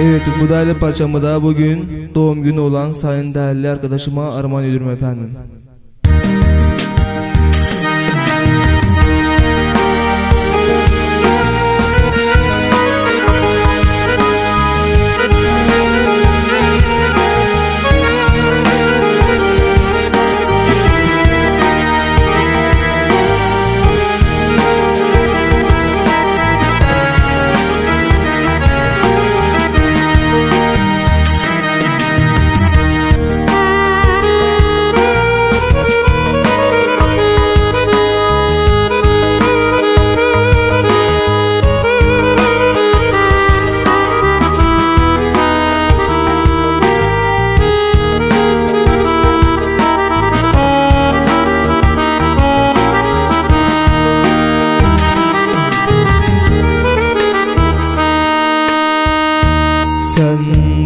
Evet bu değerli parçamı da bugün doğum günü olan sayın değerli arkadaşıma armağan ediyorum efendim.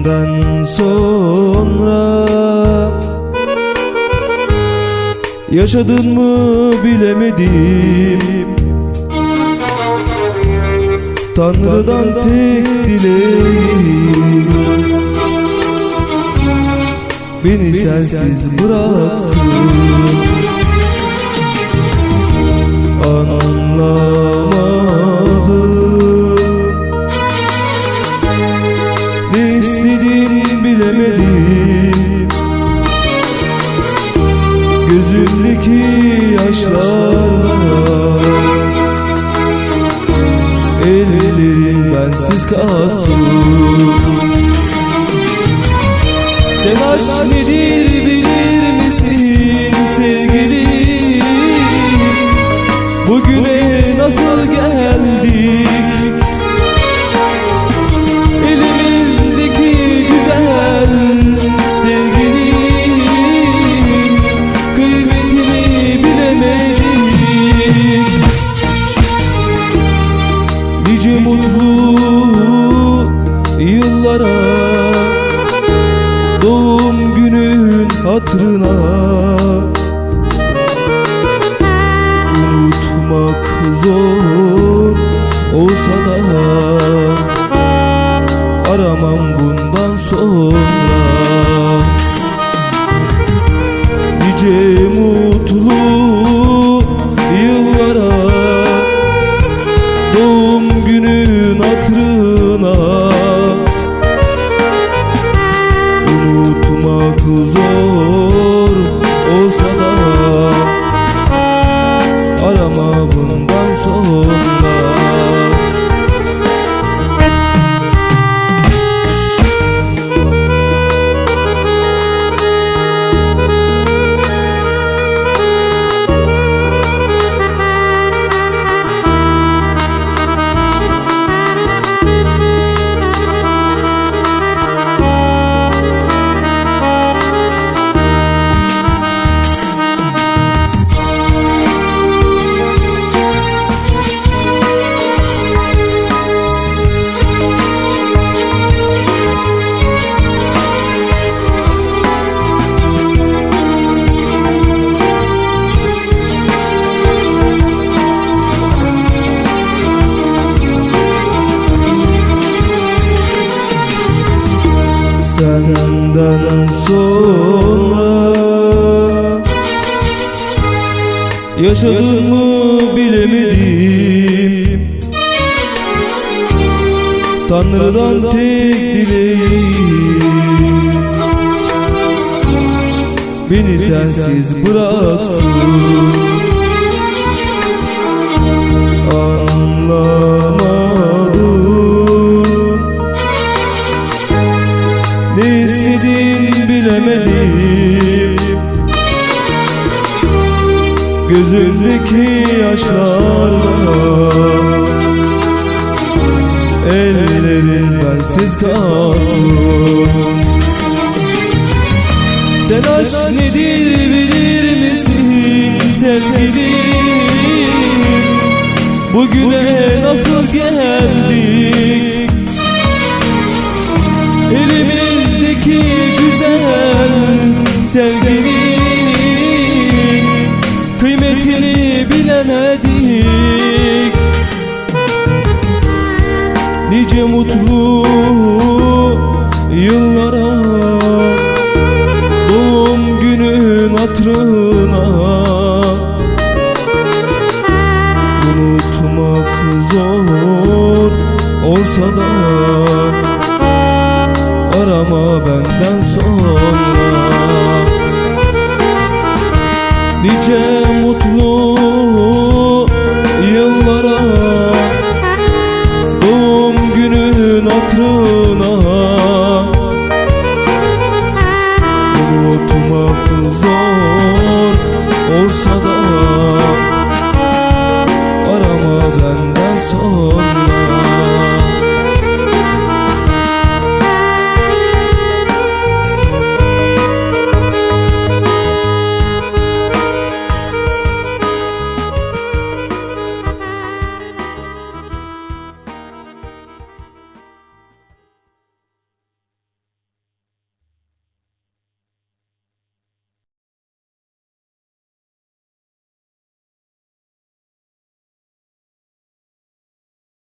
Senden sonra Yaşadın mı bilemedim. Tanrı'dan tek dileğim. Beni sensiz bıraksın. Anlamadım bilemedim Gözümdeki yaşlarla Ellerim bensiz kalsın. Sen aşk nedir bilir misin sevgilim? Bugüne nasıl geldik hatırına. Unutmak zor olsa da aramam bundan sonra. Nice mutlu Arama bundan sonra Senden sonra Yaşadın mı bilemedim Tanrı'dan tek dileğim. Beni sensiz bıraksın. Anlamadım Ne istediğini bilemedim. Gözümdeki yaşlarla Ellerim bensiz kalsın. Sen aşk nedir bilir misin? Sevgilim Bugüne nasıl geldik sevginin kıymetini bilemedik. Nice mutlu yıllara Doğum günün hatırına. Unutmak zor olsa da arama benden sonra. Nice mutlu